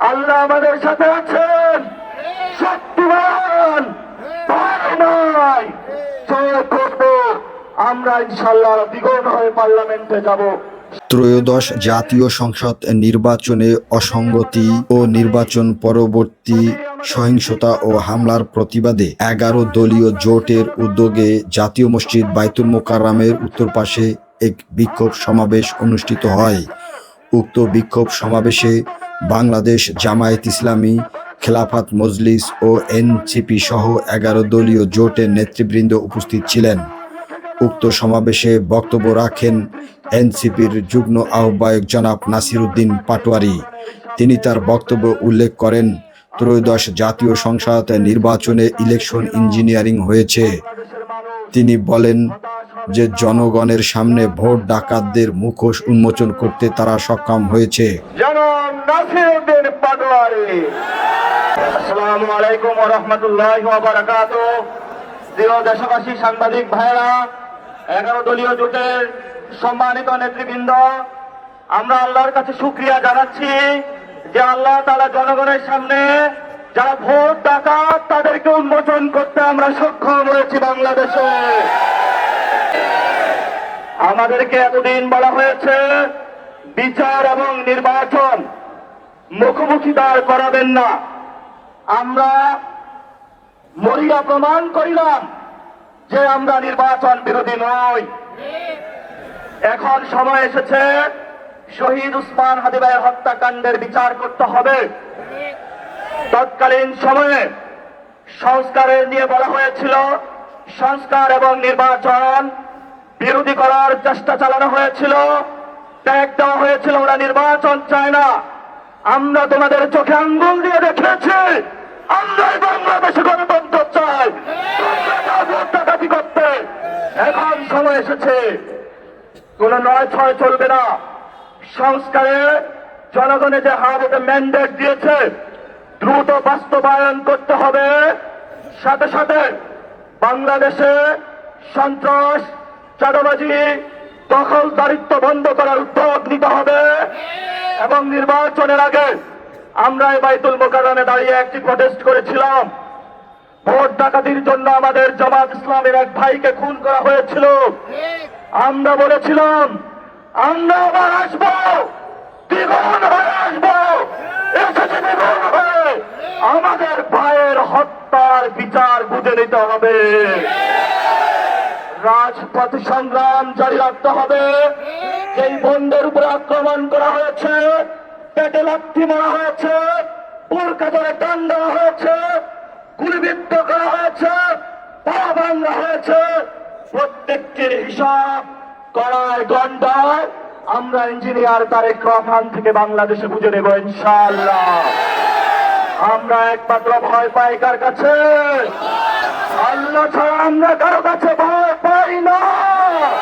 আল্লাহ আমাদের সাথে আছেন। শক্তিমান। আমরা ইনশাল্লাহ দ্বিগুণ হয়ে পার্লামেন্টে যাব। ত্রয়োদশ জাতীয় সংসদ নির্বাচনে অসঙ্গতি ও নির্বাচন পরবর্তী সহিংসতা ও হামলার প্রতিবাদে এগারো দলীয় জোটের উদ্যোগে জাতীয় মসজিদ বাইতুল মোকাররামের উত্তর পাশে এক বিক্ষোভ সমাবেশ অনুষ্ঠিত হয়। উক্ত বিক্ষোভ সমাবেশে বাংলাদেশ জামায়াত ইসলামী, খেলাফাত মজলিস ও এনসিপি সহ এগারো দলীয় জোটের নেতৃবৃন্দ উপস্থিত ছিলেন। উক্ত সমাবেশে বক্তব্য রাখেন এনসিপির যুগ্ম আহ্বায়ক জনাব নাসিরুদ্দিন পাটোয়ারি। তিনি তার বক্তব্য উল্লেখ করেন, ত্রয়োদশ জাতীয় সংসদ নির্বাচনে ইলেকশন ইঞ্জিনিয়ারিং হয়েছে। তিনি বলেন যে জনগণের সামনে ভোট ডাকাতদের মুখোশ উন্মোচন করতে তারা সক্ষম হয়েছে। আসসালামু আলাইকুম দেশবাসী, সাংবাদিক এগারো দলীয় জোটের সম্মানিত নেতৃবৃন্দ, আমরা আল্লাহর কাছে শুক্রিয়া জানাচ্ছি যে আল্লাহ তারা জনগণের সামনে যারা ভোট, ডাকাত, তাদেরকে উন্মোচন করতে আমরা সক্ষম হয়েছি বাংলাদেশে। আমাদেরকে এতদিন বলা হয়েছে বিচার এবং নির্বাচন। মুখোমুখি দাঁড় করাবেন না। আমরা মরিয়া প্রমাণ করিলাম যে আমরা নির্বাচন বিরোধী নই। এখন সময় এসেছে, শহীদ উসমান হাদিবাইয়ের হত্যাকাণ্ডের বিচার করতে হবে। তৎকালীন সময়ে সংস্কারের নিয়ে বলা হয়েছিল, সংস্কার এবং নির্বাচন বিরোধী করার চেষ্টা চালানো হয়েছিল। ট্যাগ দেওয়া হয়েছিল, ওরা নির্বাচন চায় না। আমরা তোমাদের চোখে আঙ্গুল দিয়ে দেখেছি, আমরাই বাংলাদেশে গণতন্ত্র চাই। যাও করতে। এখন সময় এসেছে। কোন নয় ছয় চলবে না। সংস্কারে জনগণে যে হাতে ম্যান্ডেট দিয়েছে, দ্রুত বাস্তবায়ন করতে হবে। সাথে সাথে বাংলাদেশে সন্ত্রাস, চাঁদাবাজি দখল দারিত্ব বন্ধ করার উদ্যোগ নিতে হবে। এবং নির্বাচনের আগে আমরা এই বাইতুল মোকারমে দাঁড়িয়ে একটি প্রটেস্ট করেছিলাম। ভোট ডাকাতির জন্য আমাদের জামাত ইসলামের এক ভাইকে খুন করা হয়েছিল। আমরা বলেছিলাম, আমরা আবার আসব। দ্বিগুণ হয়ে আসব। আমাদের ভাইয়ের হত্যার বিচার বুঝে নিতে হবে। রাজপথ সংগ্রাম জারি রাখতে হবে। এই বন্ধের উপরে আক্রমণ করা হয়েছে। পেটে লাথি মারা হয়েছে। পুরকা ধরে টান দেওয়া হয়েছে। গুলিবিদ্ধ করা হয়েছে। পা ভাঙা হয়েছে। প্রত্যেকটির হিসাব করার গন্ডায় আমরা ইঞ্জিনিয়ার তারেক রহমান থেকে বাংলাদেশে বুঝে নেব, ইনশাআল্লাহ। আমরা একমাত্র ভয় পাই কার কাছে? আল্লাহ ছাড়া আমরা কারও কাছে ভয় পাই না।